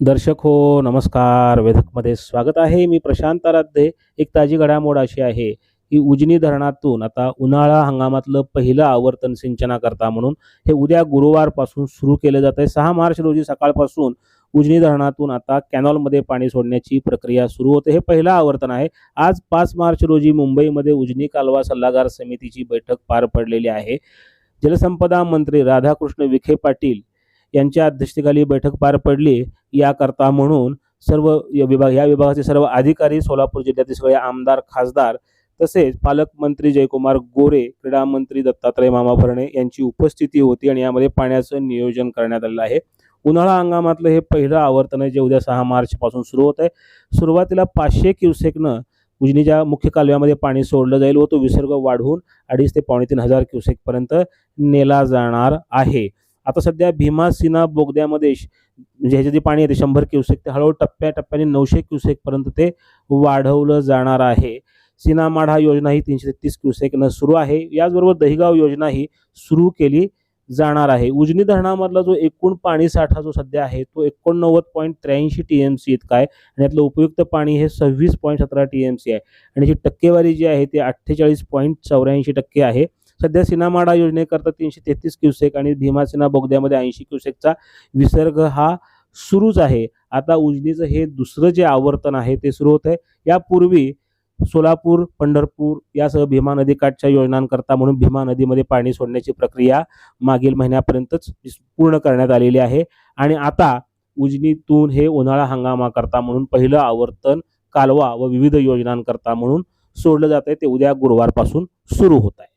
दर्शक हो नमस्कार. वेधकमध्ये स्वागत आहे. मी प्रशांत आराध्ये. एक ताजी घडामोड अशी आहे की उजनी धरणातून आता उन्हाळा हंगामातलं पहिलं आवर्तन सिंचनाकरता म्हणून हे उद्या गुरुवारपासून सुरू केलं जात आहे सहा मार्च रोजी सकाळपासून उजनी धरणातून आता कॅनॉलमध्ये पाणी सोडण्याची प्रक्रिया सुरू होते. हे पहिलं आवर्तन आहे. आज पाच मार्च रोजी मुंबईमध्ये उजनी कालवा सल्लागार समितीची बैठक पार पडलेली आहे. जलसंपदा मंत्री राधाकृष्ण विखे पाटील यांच्या अध्यक्षतेखाली बैठक पार पडली. याकरता म्हणून सर्व विभाग या विभागाचे सर्व अधिकारी सोलापूर जिल्ह्यातील सगळे आमदार खासदार तसेच पालकमंत्री जयकुमार गोरे क्रीडा मंत्री दत्तात्रय मामा भरणे यांची उपस्थिती होती आणि यामध्ये पाण्याचं नियोजन करण्यात आलेलं आहे. उन्हाळा हंगामातलं हे पहिलं आवर्तन आहे जे उद्या सहा मार्च पासून सुरू होत आहे. सुरुवातीला पाचशे क्युसेकनं उजनीच्या मुख्य कालव्यामध्ये पाणी सोडलं जाईल व तो विसर्ग वाढवून अडीच ते पावणे तीन हजार क्युसेकपर्यंत नेला जाणार आहे. आता सध्या भीमा सिना बोगद्यामध्ये श- म्हणजे ह्याचे जे पाणी आहे ते शंभर क्युसेक ते हळूहळू टप्प्याटप्प्याने नऊशे क्युसेकपर्यंत ते वाढवलं जाणार आहे. सिना माढा योजना ही तीनशे तेहतीस क्युसेकनं सुरू आहे. याचबरोबर दहिगाव योजना ही सुरू केली जाणार आहे. उजनी धरणामधला जो एकूण पाणी साठा जो सध्या आहे तो एकोणनव्वद पॉईंट त्र्याऐंशी टी एम सी इतका आहे आणि यातलं उपयुक्त पाणी हे सव्वीस पॉईंट सतरा टी एम सी आहे. आणि जी टक्केवारी जी आहे ती अठ्ठेचाळीस पॉईंट चौऱ्याऐंशी टक्के आहे. सध्या सिनामाडा योजनेकरता तीनशे तेहतीस क्युसेक आणि भीमासेना बोगद्यामध्ये ऐंशी क्युसेकचा विसर्ग हा सुरूच आहे. आता उजनीचं हे दुसरं जे आवर्तन आहे ते सुरू होत आहे यापूर्वी सोलापूर पंढरपूर यासह भीमा नदीकाठच्या योजनांकरता म्हणून भीमा नदीमध्ये पाणी सोडण्याची प्रक्रिया मागील महिन्यापर्यंतच पूर्ण करण्यात आलेली आहे. आणि आता उजनीतून हे उन्हाळा हंगामाकरता म्हणून पहिलं आवर्तन कालवा व विविध योजनांकरता म्हणून सोडलं जात आहे ते उद्या गुरुवारपासून सुरू होत आहे